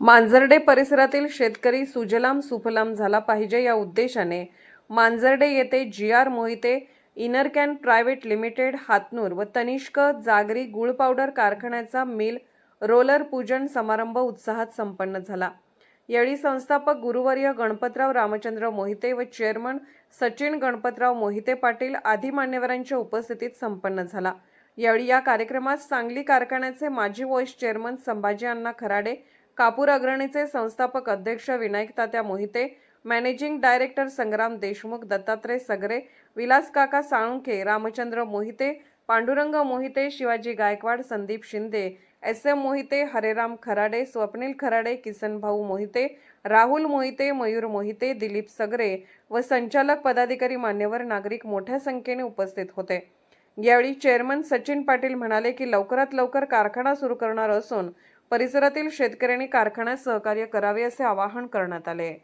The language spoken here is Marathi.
मांजर्डे परिसरातील शेतकरी सुजलाम सुफलाम झाला पाहिजे या उद्देशाने मांजर्डे येथे जी आर मोहिते इनरकॅन प्रायव्हेट लिमिटेड हातनूर व तनिष्क जागरी गुळ पावडर कारखान्याचा मिल रोलर पूजन समारंभ उत्साहात संपन्न झाला. यावेळी संस्थापक गुरुवर्य गणपतराव रामचंद्र मोहिते व चेअरमन सचिन गणपतराव मोहिते पाटील आदी मान्यवरांच्या उपस्थितीत संपन्न झाला. यावेळी या कार्यक्रमात सांगली कारखान्याचे माजी वॉईस चेअरमन संभाजी अण्णा खराडे कापूर अग्रणीचे संस्थापक अध्यक्ष Vinayak Tatya Mohite managing director Sangram Deshmukh Dattatray Sagare Vilas Kaka Salunkhe Ramchandra Mohite Pandurang Mohite Shivaji Gaikwad Sandeep Shinde S M Mohite Hareram Kharade Swapnil Kharade Kisan Bhau Mohite Rahul Mohite Mayur Mohite Dilip सगरे व संचालक पदाधिकारी मान्यवर नागरिक मोठ्या संख्येने उपस्थित होते. यावेळी चेअरमन सचिन पाटील म्हणाले की लवकरात लवकर कारखाना सुरू करणार असून परिसरातील शेतकऱ्यांनी कारखान्यात सहकार्य करावे असे आवाहन करण्यात आले.